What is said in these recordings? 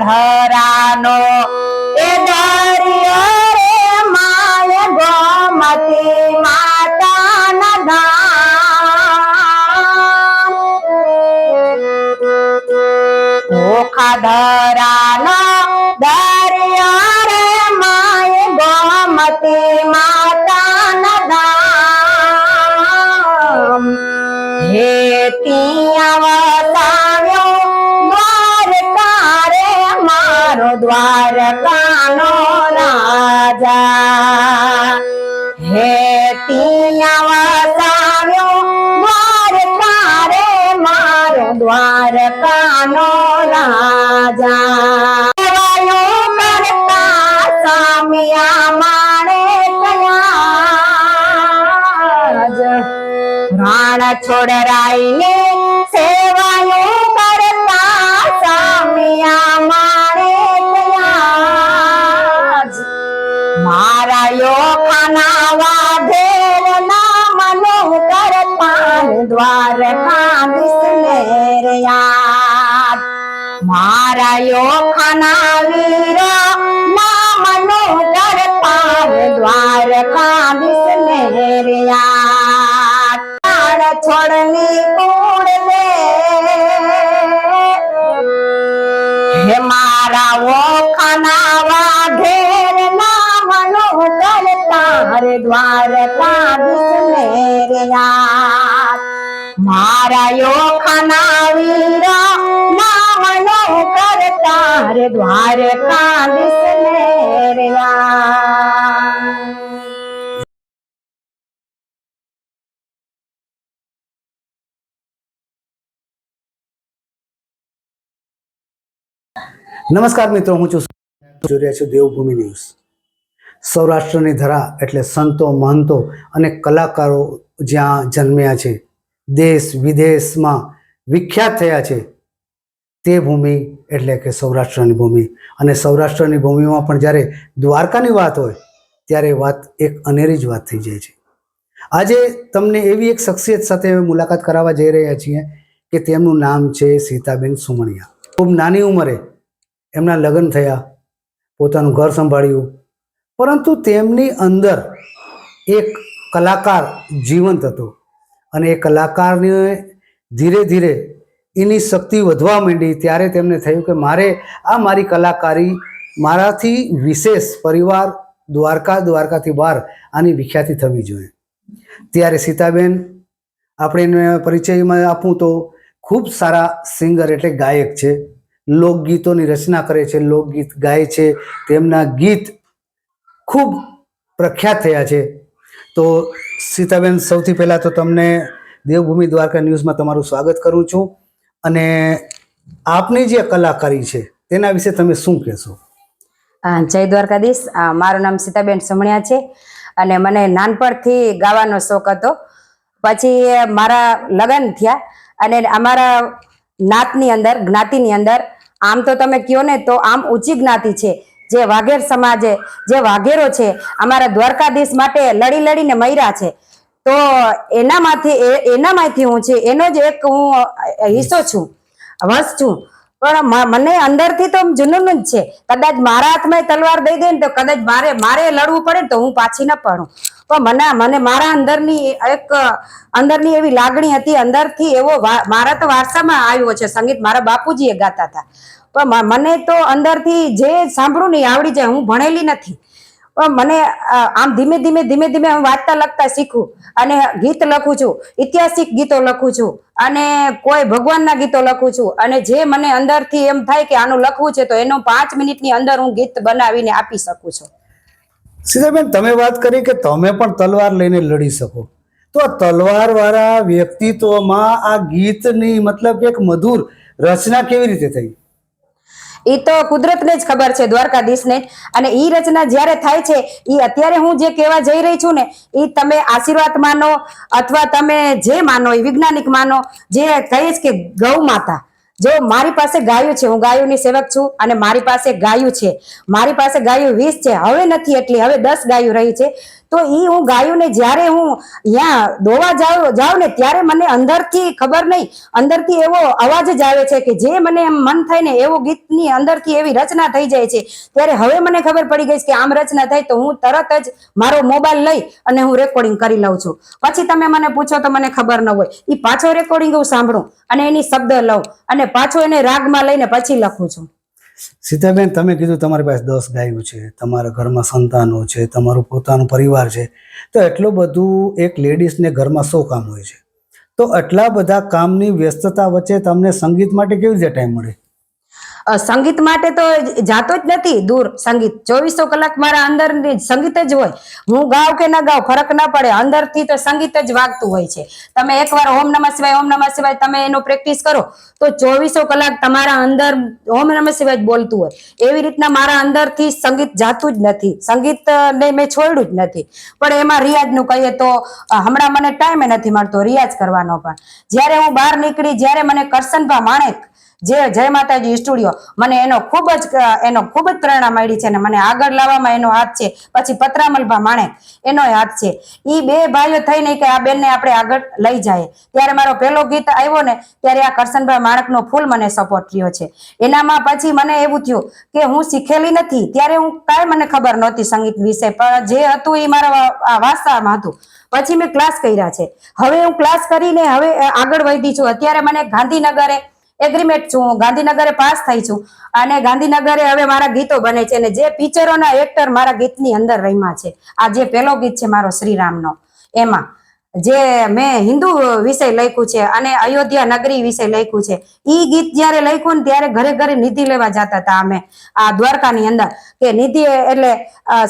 ધરાનો. એ દરિયો રે માય ગોમતી માતાના ધામ. ઓખા ધરાનો દરિયો રે માય ગોમતી માતાના ધામ. હે ત્યાં દ્વારકાનો રાજા. હે ત્યાં વસાવ્યો દ્વારકા રે મારો દ્વારકાનો રાજા. કરતા સામિયા માણે કયા મારા યોખાના વાઘેર નામનો કરતા દ્વારકા વિસ્મેર યાદ મારા યોખાના વીર નામનો કરતા દ્વારકા વિસ્મેર યાદ છોડની કુળ દે હે મારા ઓખાના વાઘેર નામનો કરતા રે દ્વારકા વિસ્મેર યાદ મારા વીર નામનો કરતા રે દ્વારકા વિસ્મેર યાદ નમસ્કાર મિત્રો હું છું જોઈ રહ્યા છું દેવભૂમિ ન્યૂઝ સૌરાષ્ટ્રની ધરા એટલે સંતો, મહંતો અને કલાકારો જ્યાં જન્મ્યા છે. દેશ વિદેશમાં વિખ્યાત થયા છે. તે ભૂમિ એટલે કે સૌરાષ્ટ્રની ભૂમિ. અને સૌરાષ્ટ્રની ભૂમિમાં પણ જ્યારે દ્વારકાની વાત હોય, ત્યારે વાત એક અનેરી જ વાત થઈ જાય છે. આજે તમને એવી એક શખ્સિયત સાથે મુલાકાત કરાવવા જઈ રહ્યા છીએ કે તેમનું નામ છે સીતાબેન સુમણિયા. ખૂબ નાની ઉંમરે એમના લગ્ન થયા, પોતાનું ઘર સંભાળ્યું પરંતુ તેમની અંદર એક કલાકાર જીવંત હતો અને એ કલાકારને ધીરે ધીરે એની શક્તિ વધવા માંડી. ત્યારે તેમને થયું કે મારે આ મારી કલાકારી મારાથી વિશેષ પરિવાર દ્વારકા, દ્વારકાથી બહાર આની વિખ્યાતિ થવી જોઈએ. ત્યારે સીતાબેન આપણે એને પરિચયમાં આપું તો ખૂબ સારા સિંગર એટલે ગાયક છે. લોકગીતોની રચના કરે છે, લોકગીત ગાય છે. તેમના ગીત ખૂબ પ્રખ્યાત થયા છે. તો સીતાબેન, સૌથી પહેલાં તો તમને દેવભૂમિ દ્વારકા ન્યૂઝમાં તમારું સ્વાગત કરું છું અને આપની જે કલાકારી છે, તેના વિશે તમે શું કહેશો? જય દ્વારકાધીશ. મારું નામ સીતાબેન સમણિયા છે અને મને નાનપણથી ગાવાનો શોખ હતો. પછી મારા લગ્ન થયા અને અમારા નાતની અંદર, જ્ઞાતિની અંદર, આમ તો તમે કયો ને તો આમ ઊંચી જ્ઞાતિ છે. જે વાઘેર સમાજે, જે વાઘેરો છે, અમારા દ્વારકાધીશ માટે લડી લડીને મર્યા છે. તો એનામાંથી એનામાંથી હું છે, એનો જ એક હું હિસ્સો છું, વંશ છું. પણ મને અંદરથી તો જુનૂન જ છે. કદાચ મારા હાથમાં તલવાર દઈ દે ને તો કદાચ મારે મારે લડવું પડે ને તો હું પાછી ન પડું. પણ મને મને મારા અંદરની એક, અંદરની એવી લાગણી હતી. અંદરથી એવો મારા તો વારસામાં આવ્યો છે. સંગીત મારા બાપુજીએ ગાતા હતા. પણ મને તો અંદરથી જે સાંભળું ને આવડી જાય, હું ભણેલી નથી. મને આમ ધીમે ધીમે ધીમે ધીમે હું વાંચતા લખતા શીખું અને ગીત લખું છું, ઐતિહાસિક ગીતો લખું છું અને કોઈ ભગવાનના ગીતો લખું છું અને જે મને અંદરથી એમ થાય કે આનું લખવું છે તો એનો પાંચ મિનિટની અંદર હું ગીત બનાવીને આપી શકું છું. સીધાબેન તમે વાત કરી કે તમે પણ તલવાર લઈને લડી શકો. તો આ તલવારવાળા વ્યક્તિત્વમાં આ ગીતની મતલબ એક મધુર રચના કેવી રીતે થઈ? એ તો કુદરતને જ ખબર છે દ્વારકાધીશને. અને ઈ રચના જ્યારે થાય છે, ઈ અત્યારે હું જે કહેવા જઈ રહી છું ને, ઈ તમે આશીર્વાદ માનો અથવા તમે જે માનો એ વૈજ્ઞાનિક માનો, જે કહીશ કે ગૌ માતા. જો મારી પાસે ગાયું છે, હું ગાયોની સેવક છું અને મારી પાસે ગાયું છે. મારી પાસે ગાયું વીસ છે, હવે નથી એટલી, હવે દસ ગાયું રહી છે. તો એ હું ગાયું ને જ્યારે હું ત્યાં દોવા જાઉં જાઉં ને ત્યારે મને અંદરથી ખબર નહીં. અંદરથી એવો અવાજ જ આવે છે કે જે મને એમ મન થાય ને એવો ગીતની અંદરથી એવી રચના થઈ જાય છે. ત્યારે હવે મને ખબર પડી ગઈ કે આમ રચના થાય તો હું તરત જ મારો મોબાઈલ લઈ અને હું રેકોર્ડિંગ કરી લઉં છું. પછી તમે મને પૂછો તો મને ખબર ન હોય. એ પાછો રેકોર્ડિંગ હું સાંભળું અને એની શબ્દ લઉં અને પાછો એને રાગમાં લઈને પછી લખું છું. સીતાબેન, તમે કીધું તમારી પાસે દસ ગાયો છે, તમારા ઘરમાં સંતાનો છે, તમારું પોતાનું પરિવાર છે. તો એટલું બધું એક લેડીઝને ઘરમાં શું કામ હોય છે? તો આટલા બધા કામની વ્યસ્તતા વચ્ચે તમને સંગીત માટે કેવી રીતે ટાઈમ મળે? સંગીત માટે તો જાતો જ નથી, દૂર સંગીત. ચોવીસો કલાક મારા અંદર સંગીત જ હોય. હું ગાઉં કે ના ગાઉં ફરક ના પડે. અંદરથી તો સંગીત જ વાગતું હોય છે. તમે એકવાર ઓમ નમઃ શિવાય, ઓમ નમઃ શિવાય તમે એનો પ્રેક્ટિસ કરો, તો ચોવીસો કલાક તમારા અંદર ઓમ નમઃ શિવાય બોલતું હોય. એવી રીતના મારા અંદરથી સંગીત જાતું જ નથી. સંગીત ને મેં છોડ્યું જ નથી. પણ એમાં રિયાજનું કહીએ તો હમણાં મને ટાઈમે નથી મળતો રિયાઝ કરવાનો પણ. જ્યારે હું બહાર નીકળી, જ્યારે મને કરસનભા માણેક જે જય માતાજી સ્ટુડિયો મને એનો ખૂબ જ એનો ખૂબ જ પ્રેરણા મળી છે અને મને આગળ લાવવામાં એનો હાથ છે. પછી પતરામલભા માણેક એનો હાથ છે. એ બે ભાઈઓ થઈને કે આ બેનને આપણે આગળ લઈ જાય. ત્યારે મારો પહેલો ગીત આવ્યો ને, ત્યારે આ કરશનભાઈ માણકનો ફૂલ મને સપોર્ટ રહ્યો છે. એનામાં પછી મને એવું થયું કે હું શીખેલી નથી, ત્યારે હું કાંઈ મને ખબર નહોતી સંગીત વિશે, પણ જે હતું એ મારા વાસ્તામાં હતું. પછી મેં ક્લાસ કર્યા છે. હવે હું ક્લાસ કરીને હવે આગળ વધી છું. અત્યારે મને ગાંધીનગરે એગ્રીમેન્ટ છું, ગાંધીનગરે પાસ થઈ છું. અને ગાંધીનગરે હવે મારા ગીતો બને છે અને જે પિક્ચરોના એક્ટર મારા ગીતની અંદર રહીમાં છે. આ જે પહેલો ગીત છે મારો શ્રીરામનો. એમાં જે મેં હિન્દુ વિષય લખ્યું છે અને અયોધ્યા નગરી વિષય લખ્યું છે. ઈ ગીત જ્યારે લખ્યું ને ત્યારે ઘરે ઘરે નિધિ લેવા જતા હતા અમે આ દ્વારકાની અંદર. કે નિધિ એટલે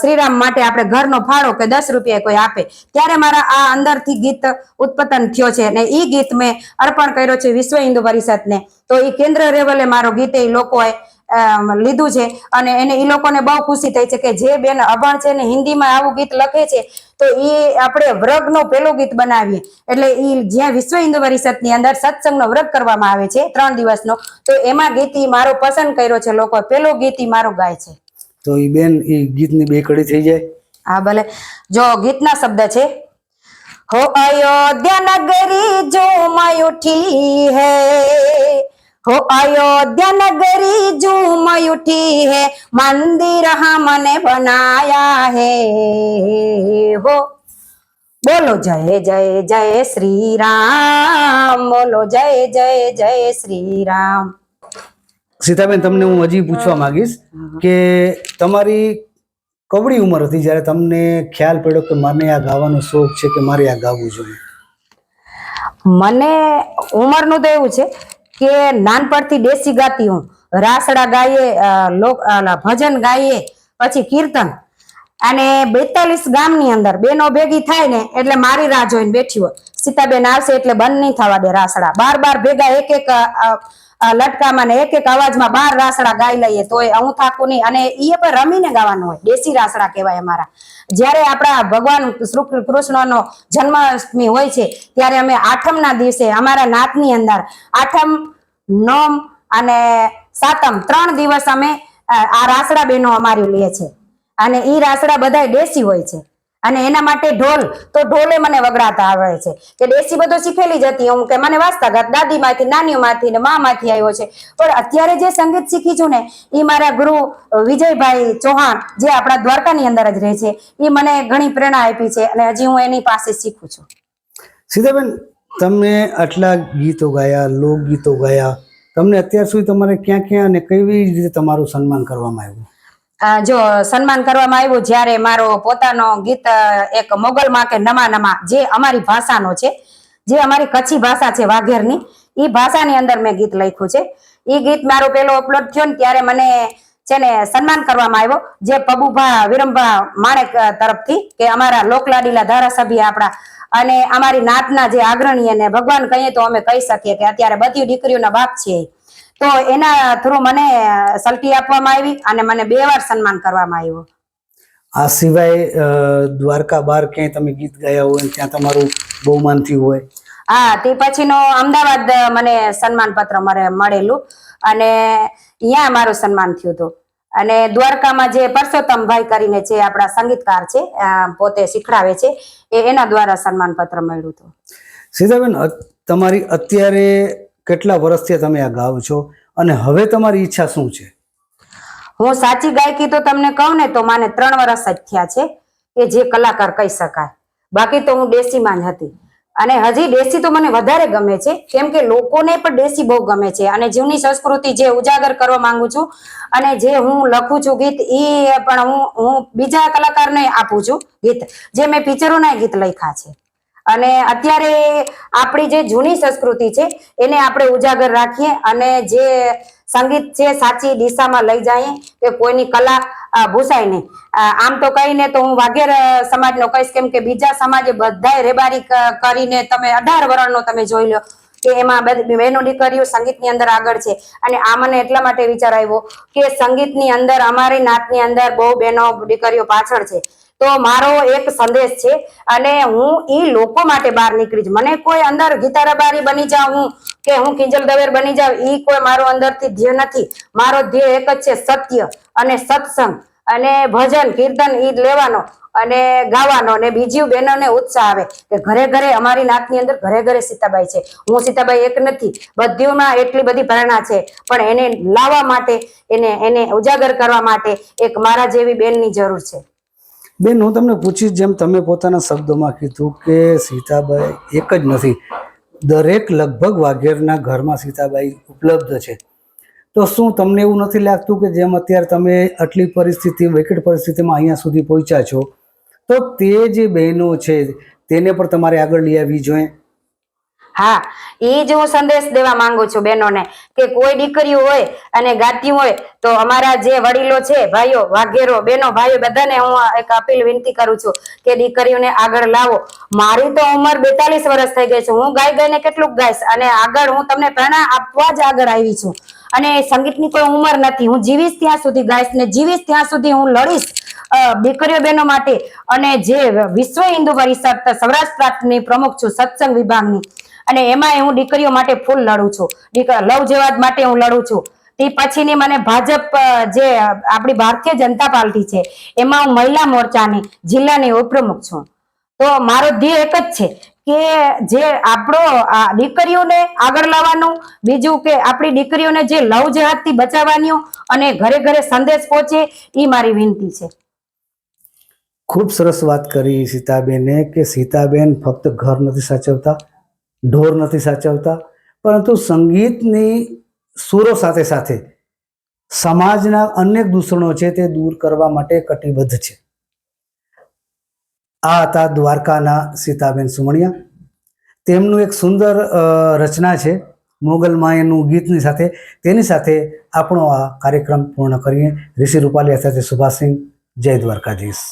શ્રીરામ માટે આપણે ઘરનો ફાળો કે દસ રૂપિયા કોઈ આપે. ત્યારે મારા આ અંદરથી ગીત ઉત્પતન થયો છે અને ઈ ગીત મેં અર્પણ કર્યો છે વિશ્વ હિન્દુ પરિષદને. તો એ કેન્દ્ર લેવલે મારો ગીત એ લોકોએ લીધું છે. અને એને એ લોકોને બહુ ખુશી થઈ છે કે જે બેન અભણ છે ને હિન્દીમાં આવું ગીત લખે છે તો એ આપણે વ્રગનો પેલું ગીત બનાવીએ. એટલે એ જ્યાં વિશ્વ હિન્દુ પરિષદની અંદર સત્સંગનો વ્રગ કરવામાં આવે છે ત્રણ દિવસનો તો એમાં ગીત મારો પસંદ કર્યો છે. લોકો પેલો ગીત મારો ગાય છે. તો એ બેન એ ગીતની બે કડી થઈ જાય? હા ભલે. જો ગીતના શબ્દ છે હો અયોધ્યા નગરી ઝૂમ ઉઠી હૈ હો અયોધ્યા નગરી ઝૂમ ઉઠી હૈ મંદિર हमने बनाया है हो બોલો જય જય જય શ્રી રામ બોલો જય જય જય શ્રી રામ સીતાબેન તમને હું હજી પૂછવા માંગીશ કે તમારી કવડી ઉંમર હતી જ્યારે તમને ખ્યાલ પડ્યો કે મને આ ગાવાનો શોખ છે કે મારે આ ગાવું જોઈએ મને ઉંમરનું તો એવું છે કે નાનપણથી દેશી ગાતી હું. રાસડા ગાઈએ ભજન ગાઈએ, પછી કીર્તન. અને બેતાલીસ ગામની અંદર, બેનો ભેગી થાય ને, એટલે મારી રાહ જોઈને બેઠી હોય. સીતાબેન આવશે એટલે બંધ નહીં થવા દે રાસડા. બાર બાર ભેગા એક એક લટકામાં ને એક એક અવાજમાં બાર રાસડા ગાઈ લઈએ તોય હું થાકું નહીં. અને એ પણ રમીને ગાવાનું હોય. દેશી રાસડા કહેવાય અમારા. જ્યારે આપણા ભગવાન શ્રી કૃષ્ણનો જન્માષ્ટમી હોય છે, ત્યારે અમે આઠમના દિવસે અમારા નાતની અંદર આઠમ, નોમ અને સાતમ ત્રણ દિવસ અમે આ રાસડા બહેનો અમારી લે છે. અને ઈ રાસડા બધાય દેશી હોય છે. અને એના માટે ઢોલ, તો ઢોલે મને વગડાતા આવડે છે. કે દેશી બધો શીખેલી જ હતી, હું કે મને વાંચતા ગાત દાદીમાંથી, નાનીઓમાંથી ને મામાંથી આવ્યો છે. પણ અત્યારે જે સંગીત શીખી છું ને એ મારા ગુરુ વિજયભાઈ ચૌહાણ, જે આપણા દ્વારકાની અંદર જ રહે છે એ મને ઘણી પ્રેરણા આપી છે અને હજી હું એની પાસે શીખું છું. સીધાબેન તમે આટલા ગીતો ગાયા, લોકગીતો ગાયા, તમને અત્યાર સુધી તમારે ક્યાં ક્યાં અને કેવી રીતે તમારું સન્માન કરવામાં આવ્યું? જો સન્માન કરવામાં આવ્યું જ્યારે મારો પોતાનો ગીત એક મોગલમાં કે નમા નમા, જે અમારી ભાષાનો છે, જે અમારી કચ્છી ભાષા છે વાઘેરની એ ભાષાની અંદર મેં ગીત લખ્યું છે એ ગીત મારો પેલો અપલોડ થયો ને ત્યારે મને છે ને સન્માન કરવામાં આવ્યો, જે પબુભા, વિરમભા માણેક તરફથી કે અમારા લોકલાડીલા ધારાસભ્ય આપણા, અને અમારી નાતના જે આગ્રણી ભગવાન કહીએ તો અમે કહી શકીએ કે અત્યારે બધી દીકરીઓના બાપ છે. તો એના થ્રુ મને સલ્ટી આપવામાં આવી અને મને બે વાર સન્માન કરવામાં આવ્યું. આ સિવાય દ્વારકા બહાર ક્યાંય તમે ગીત ગાયા હોય ત્યાં તમારું બહુમાન થયું હોય? હા તે પછીનો અમદાવાદ મને સન્માન પત્ર મારે મળેલું અને અહીંયા મારું સન્માન થયું હતું. અને દ્વારકામાં જે પરસોત્તમભાઈ કરીને છે આપણા સંગીતકાર છે પોતે શીખડાવે છે એ એના દ્વારા સન્માન પત્ર મળ્યું હતું. સીતાબેન તમારી અત્યારે કેટલા વર્ષથી તમે આ ગાવ છો અને હવે તમારી ઈચ્છા શું છે? હું સાચી ગાયકી તો તમને કહું ને તો માને ત્રણ વર્ષ જ થયા છે કે જે કલાકાર કહી શકાય. બાકી તો હું દેશીમાં જ હતી. અને હજી દેશી તો મને વધારે ગમે છે, કેમ કે લોકોને પણ દેશી બહુ ગમે છે. અને જૂની સંસ્કૃતિ જે ઉજાગર કરવા માંગુ છું અને જે હું લખું છું ગીત, એ પણ હું હું બીજા કલાકારને આપું છું ગીત, જે મેં પિક્ચરોના ગીત લખ્યા છે. અને અત્યારે આપણી જે જૂની સંસ્કૃતિ છે, એને આપણે ઉજાગર રાખીએ અને જે સંગીત છે સાચી દિશામાં લઈ જઈએ કે કોઈની કલા ભૂસાય નહીં. આમ તો કહીને તો હું વાઘેર સમાજનો કહીશ કેમ કે બીજા સમાજે બધાએ રેબારી કરીને તમે અઢાર વર્ષનો તમે જોઈ લો કે એમાં બહેનો દીકરીઓ સંગીતની અંદર આગળ છે. અને આ મને એટલા માટે વિચાર આવ્યો કે સંગીતની અંદર, અમારી નાતની અંદર બહુ બહેનો, દીકરીઓ પાછળ છે. તો મારો એક સંદેશ છે અને હું ઈ લોકો માટે બહાર નીકળી છું મને કોઈ અંદર ગીતારાબારી બની જાઉં હું કે હું કિંજલ દવેર બની જાઉં, ઈ કોઈ મારો અંદરથી ધ્યેય નથી. મારો ધ્યેય એક જ છે સત્ય અને સત્સંગ અને ભજન, કીર્તન ઈ લેવાનો અને ગાવાનો અને બીજી બહેનોને ઉત્સાહ આવે કે ઘરે ઘરે અમારી નાતની અંદર ઘરે ઘરે સીતાબાઈ છે. હું સીતાબાઈ એક નથી, બધીઓમાં એટલી બધી પ્રેરણા છે. પણ એને લાવવા માટે, એને એને ઉજાગર કરવા માટે એક મારા જેવી બેનની જરૂર છે. બેન, હું તમને પૂછીશ, જેમ તમે પોતાના શબ્દોમાં કીધું કે સીતાબાઈ એક જ નથી, દરેક લગભગ વાઘેરના ઘરમાં સીતાબાઈ ઉપલબ્ધ છે. તો શું તમને એવું નથી લાગતું કે જેમ અત્યારે તમે આટલી પરિસ્થિતિ, વિકટ પરિસ્થિતિમાં અહીંયા સુધી પહોંચ્યા છો, તો તે જે બહેનો છે, તેને પણ તમારે આગળ લઈ આવવી જોઈએ? હા એ જ હું સંદેશ દેવા માંગુ છું બહેનોને, કે કોઈ દીકરીઓ હોય અને ગાતી હોય, તો અમારા જે વડીલો છે, ભાઈઓ, વાઘેરો, બહેનો, ભાઈઓ, બધાને હું એક અપીલ વિનંતી કરું છું કે દીકરીઓને આગળ લાવો. મારી તો ઉંમર બેતાલીસ વર્ષ થઈ ગઈ છે, હું ગાઈ ગાઈને કેટલુંક ગાઈશ? અને આગળ હું તમને પ્રેરણા આપવા જ આગળ આવી છું. અને સંગીતની કોઈ ઉંમર નથી, હું જીવીશ ત્યાં સુધી ગાઈશ ને જીવીશ ત્યાં સુધી હું લડીશ દીકરીઓ, બહેનો માટે. અને જે વિશ્વ હિન્દુ પરિષદ, સૌરાષ્ટ્ર પ્રાંતની પ્રમુખ છું, સત્સંગ વિભાગની અને એમાં હું દીકરીઓ માટે ફૂલ લડું છું. લવ જેવાદ માટે હું લડું છું. તે પછીની મને ભાજપ જે આપણી ભારતીય જનતા પાર્ટી છે, એમાં હું મહિલા મોરચાની જિલ્લાની ઉપપ્રમુખ છું. તો મારો ધ્યેય એક જ છે કે જે આપણો દીકરીઓને આગળ લાવવાનું, બીજું કે આપણી દીકરીઓને જે લવ જહાજથી બચાવવાની અને ઘરે ઘરે સંદેશ પહોંચે એ મારી વિનંતી છે. ખૂબ સરસ વાત કરી સીતાબેને કે સીતાબેન ફક્ત ઘર નથી સાચવતા ઢોર નથી સાચવતા, પરંતુ સંગીતની સુરો સાથે સાથે સમાજના અનેક દૂષણો છે તે દૂર કરવા માટે કટિબદ્ધ છે. આ હતા દ્વારકાના સીતાબેન સુમણિયા. તેમનું એક સુંદર રચના છે, મોગલ માયનું ગીતની સાથે. તેની સાથે આપણો આ કાર્યક્રમ પૂર્ણ કરીએ. ઋષિ રૂપાલી સાથે સુભાષસિંહ, જય દ્વારકાધીશ.